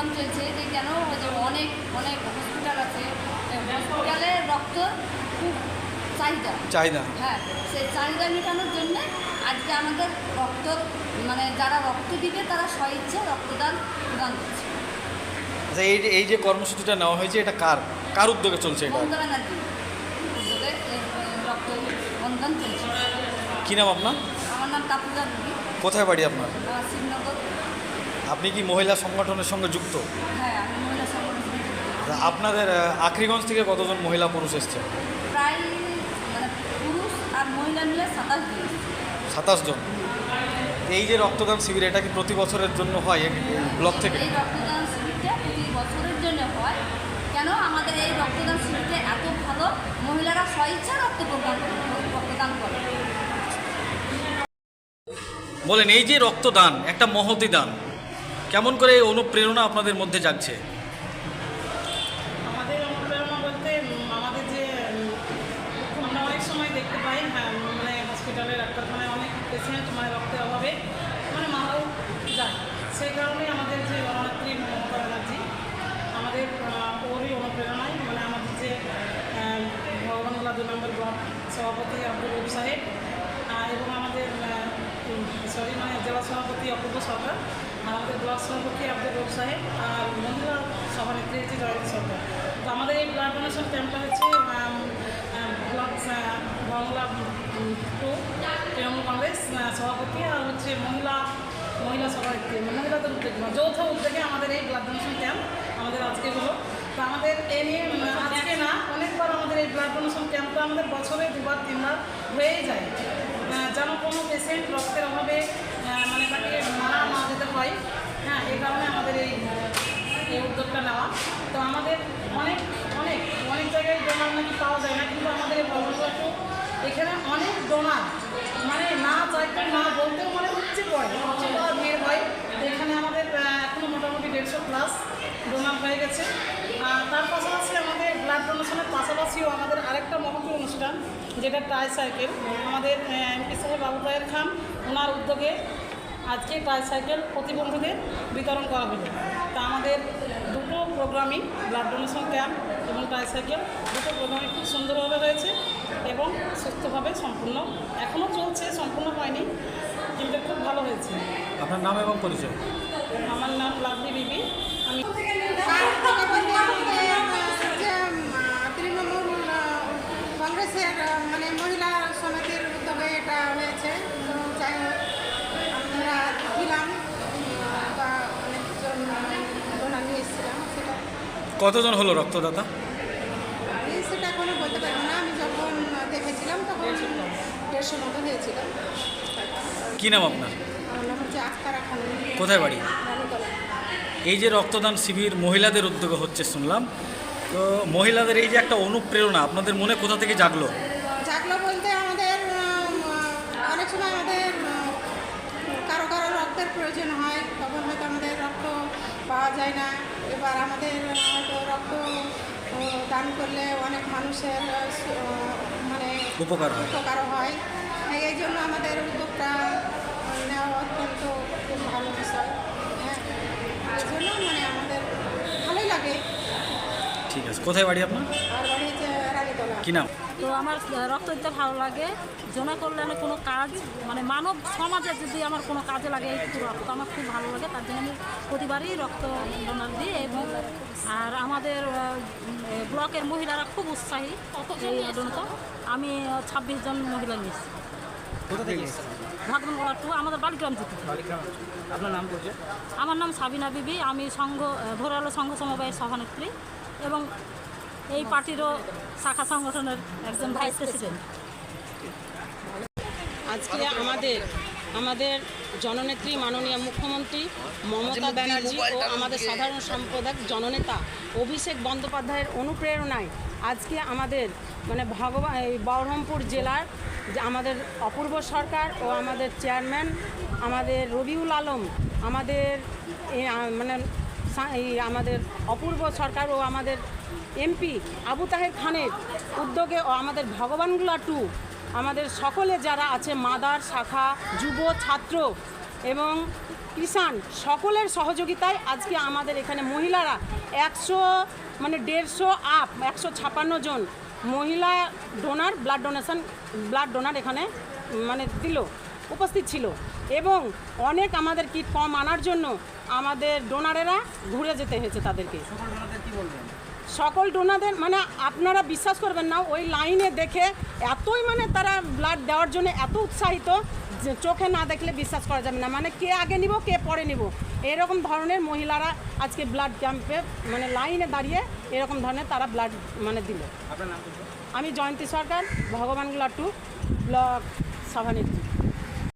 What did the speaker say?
Programme চলছে যে কেন যে অনেক অনেক হসপিটাল আছে হসপিটালে রক্ত খুব চাহিদা। চাহিদা। হ্যাঁ সেই চাহিদা মেটানোর জন্য আজকে আমাদের রক্ত মানে যারা রক্ত দিবে তারা স্বইচ্ছে রক্তদান প্রদান করছে। আচ্ছা এই যে- এই যে কর্মসূচিটা নেওয়া হয়েছে এটা কার কার উদ্যোগে চলছে এটা? উদ্যোগে রক্ত বন্ধন চলছে। কী নাম আপনার? আমার নাম তাপুজা কোথায় বাড়ি আপনার? শ্রীনগর আপনি কি মহিলা সংগঠনের সঙ্গে যুক্ত? হ্যাঁ আমি মহিলা সংগঠন আপনাদের আখরিগঞ্জ থেকে কতজন মহিলা পুরুষ এসছে? প্রায় মানে পুরুষ আর মহিলা মিলে সাতাশ জন সাতাশ জন? এই যে রক্তদান শিবির এটা কি প্রতি বছরের জন্য হয় এই ব্লক থেকে? এই রক্তদান শিবিরটা প্রতি বছরের জন্য হয়। কেন? আমাদের এই রক্তদান শিবিরটা এত ভালো মহিলারা স্বইচ্ছা রক্ত প্রদান রক্তদান করে। বলেন এই যে রক্তদান একটা মহতি দান কেমন করে এই অনুপ্রেরণা আপনাদের মধ্যে যাচ্ছে আমাদের অনুপ্রেরণা বলতে আমাদের যে আমরা অনেক সময় দেখতে পাই হ্যাঁ, মানে ডাক্তারখানায় অনেক পেশেন্ট রক্তের অভাবে মানে মারাও যায়। সেই আমাদের যে ব্যানার্জি আমাদের অনুপ্রেরণায় মানে আমাদের যে নম্বর সভাপতি এবং আমাদের মানে জেলা সভাপতি অপূর্ব সরকার আমাদের ব্লক সভাপতি আব্দুল রব আর মহিলা সভানেত্রী হচ্ছে জয়ন্তী সরকার। তো আমাদের এই ব্লাড ডোনেশন ক্যাম্পটা হচ্ছে ব্লক বাংলা টু তৃণমূল কংগ্রেস সভাপতি আর হচ্ছে মহিলা মহিলা সভানেত্রী মহিলাদের উদ্যোগে মানে যৌথ উদ্যোগে আমাদের এই ব্লাড ডোনেশন ক্যাম্প আমাদের আজকে হলো। তো আমাদের এ নিয়ে আজকে না, অনেকবার আমাদের এই ব্লাড ডোনেশন ক্যাম্পটা আমাদের বছরে দুবার, তিনবার হয়েই যায়। যেন কোনো পেশেন্ট রক্তের অভাবে আহ, মানে তাকে মারা না যেতে হয় হ্যাঁ এই কারণে আমাদের এই আহ, এই উদ্যোগটা নেওয়া তো আমাদের অনেক অনেক অনেক জায়গায় ডোনার নাকি পাওয়া যায় না কিন্তু আমাদের এই বলব এখানে অনেক ডোনার মানে না চাইতে না বলতেও মানে হচ্ছে পড়ে পড়া ভিড় হয় তো এখানে আমাদের আহ, এখনও মোটামুটি দেড়শো প্লাস ডোনার হয়ে গেছে। আর তার পাশাপাশি আমাদের ব্লাড ডোনেশনের পাশাপাশিও আমাদের আরেকটা মহতি অনুষ্ঠান যেটা ট্রাই সাইকেল আমাদের এমপি সাহেব তাহের খান ওনার উদ্যোগে আজকে ট্রাই সাইকেল প্রতিবন্ধীদের বিতরণ করা হলো তা আমাদের দুটো প্রোগ্রামই ব্লাড ডোনেশন ক্যাম্প এবং ট্রাই সাইকেল দুটো প্রোগ্রামই খুব সুন্দরভাবে হয়েছে এবং সুস্থভাবে সম্পূর্ণ এখনও চলছে সম্পূর্ণ হয়নি কিন্তু খুব ভালো হয়েছে। আপনার নাম এবং পরিচয়? আমার নাম লাভলি বিবি। আমি তৃণমূল কংগ্রেসের মানে মহিলা সমিতির উদ্যোগে এটা হয়েছে। আমরা দিলাম বা অনেকজন ডোনার নিয়ে এসেছিলাম সেটা কতজন হলো রক্তদাতা? আমি সেটা এখনও বলতে পারব না। আমি যখন দেখেছিলাম তখন দেড়শো মতো হয়েছিল। কী নাম আপনার? আমার নাম হচ্ছে আখতারা খান কোথায় বাড়ি? রানীতলা এই যে রক্তদান শিবির মহিলাদের উদ্যোগে হচ্ছে শুনলাম। তো মহিলাদের এই যে একটা অনুপ্রেরণা আপনাদের মনে কোথা থেকে জাগলো? জাগলো বলতে আমাদের অনেক সময় আমাদের রক্তের প্রয়োজন হয় তখন হয়তো আমাদের রক্ত পাওয়া যায় না। এবার আমাদের হয়তো রক্ত দান করলে অনেক মানুষের মানে উপকার হয়। উপকারও হয়। এই জন্য আমাদের উদ্যোগটা নেওয়া অত্যন্ত খুব ভালো বিষয়। হ্যাঁ জন্য মানে আমাদের ভালোই লাগে। ঠিক আছে। কোথায় বাড়ি আপনার? আর বাড়ি হচ্ছে রানীতলা। কী নাম? তো আমার রক্ত দিতে ভালো লাগে। জনকল্যাণে কোনো কাজ মানে মানব সমাজে যদি আমার কোনো কাজে লাগে একটু রক্ত আমার খুব ভালো লাগে। তার জন্য আমি প্রতিবারই রক্ত ডোনার দিই এবং আর আমাদের ব্লকের মহিলারা খুব উৎসাহী। এই ডোনাতে আমি ছাব্বিশ জন মহিলা নিয়েছি। টু আমাদের বালিগ্রাম থেকে। আপনার নাম আমার নাম সাবিনা বিবি। আমি সংঘ ভোরালো সংঘ সমবায়ের সভানেত্রী। এবং এই পার্টিরও শাখা সংগঠনের একজন ভাইস প্রেসিডেন্ট। আজকে আমাদের আমাদের জননেত্রী মাননীয় মুখ্যমন্ত্রী মমতা ব্যানার্জি ও আমাদের সাধারণ সম্পাদক জননেতা অভিষেক বন্দ্যোপাধ্যায়ের অনুপ্রেরণায় আজকে আমাদের মানে ভগবান এই বহরমপুর জেলার যে আমাদের অপূর্ব সরকার ও আমাদের চেয়ারম্যান আমাদের রবিউল আলম আমাদের মানে এই আমাদের অপূর্ব সরকার ও আমাদের এমপি আবু তাহের খানের উদ্যোগে ও আমাদের ভগবানগুলা টু, আমাদের সকলে যারা আছে, মাদার, শাখা, যুব, ছাত্র এবং কিষান সকলের সহযোগিতায় আজকে আমাদের এখানে মহিলারা একশো মানে দেড়শো আপ, একশো ছাপান্ন জন মহিলা donor blood donation blood donor এখানে মানে দিল। উপস্থিত ছিল এবং অনেক আমাদের কিট কম আনার জন্য আমাদের ডোনারেরা ঘুরে যেতে হয়েছে তাদেরকে। সকল ডোনারদের মানে আপনারা বিশ্বাস করবেন না ওই লাইনে দেখে এতই মানে তারা ব্লাড দেওয়ার জন্য এত উৎসাহিত যে চোখে না দেখলে বিশ্বাস করা যাবে না। মানে কে আগে নিব কে পরে নিব? এরকম ধরনের মহিলারা আজকে ব্লাড ক্যাম্পে মানে লাইনে দাঁড়িয়ে এরকম ধরনের তারা ব্লাড মানে দিল। আমি জয়ন্তী সরকার ভগবানগুলা টু ব্লক সভানেত্রী।